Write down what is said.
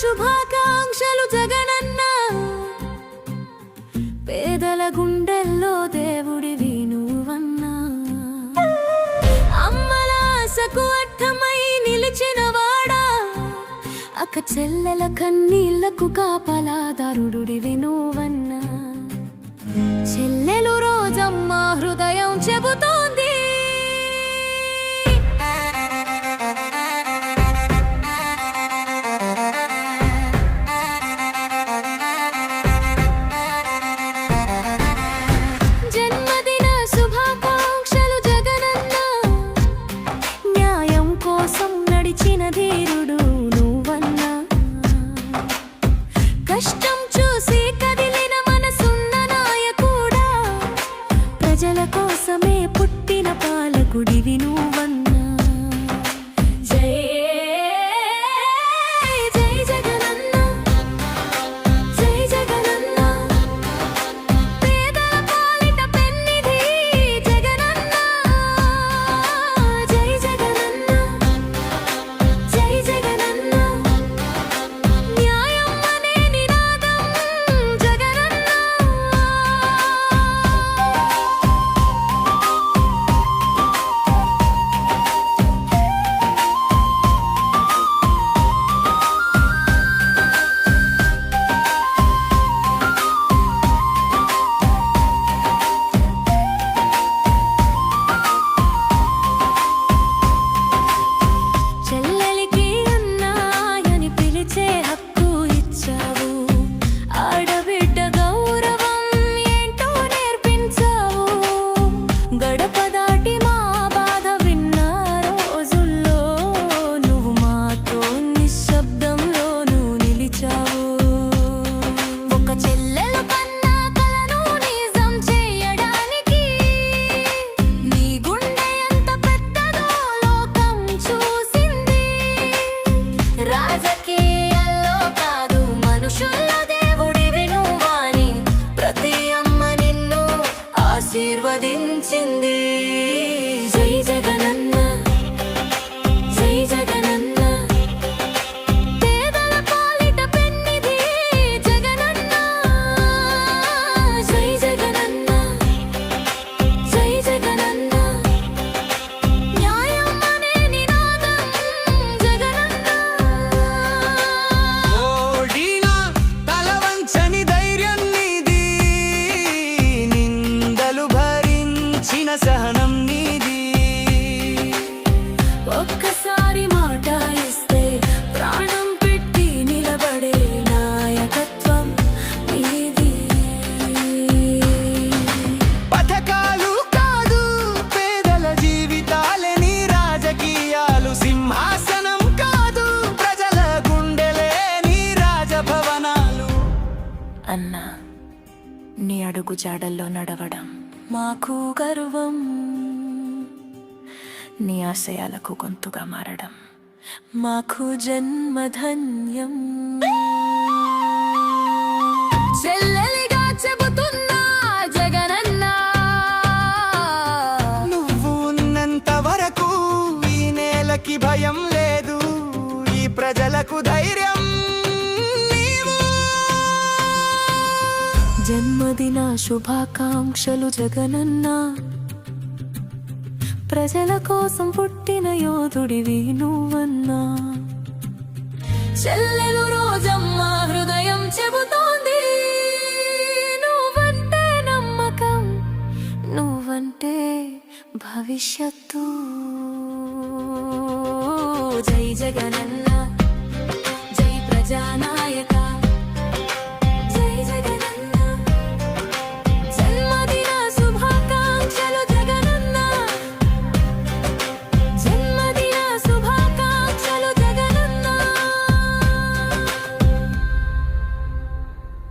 శుభాకాంక్షలు జగనన్న. పేదల గుండెల్లో దేవుడివి నువ్వన్నా అమ్మల ఆశకు అర్థమై నిలిచిన వాడా అక్క చెల్లెల కన్నీళ్ళకు కాపలాదారుడివి నువ్వన్నా చెల్లెలు రోజమ్మ హృదయం చెబుతోంది. ప్రజల కోసమే పుట్టిన పాలకుడివి నువ్వు? ఆశీర్వదించింది జాడల్లో నడవడం మాకు గర్వం. నీ ఆశయాలకు గొంతుగా మారడం మాకు జన్మధన్యం. చెల్లెలిగా చెబుతున్నా జగనన్నా. నువ్వు ఉన్నంత వరకు ఈ నేలకి భయం లేదు ఈ ప్రజలకు ధైర్యం జన్మదిన శుభాకాంక్షలు జగనన్న. ప్రజల కోసం పుట్టిన యోధుడివి నువ్వన్నా. చెల్లెలు రోజమ్మ హృదయం చెబుతోంది. నువ్వంటే నమ్మకం నువ్వంటే భవిష్యత్తు. జై జగనన్న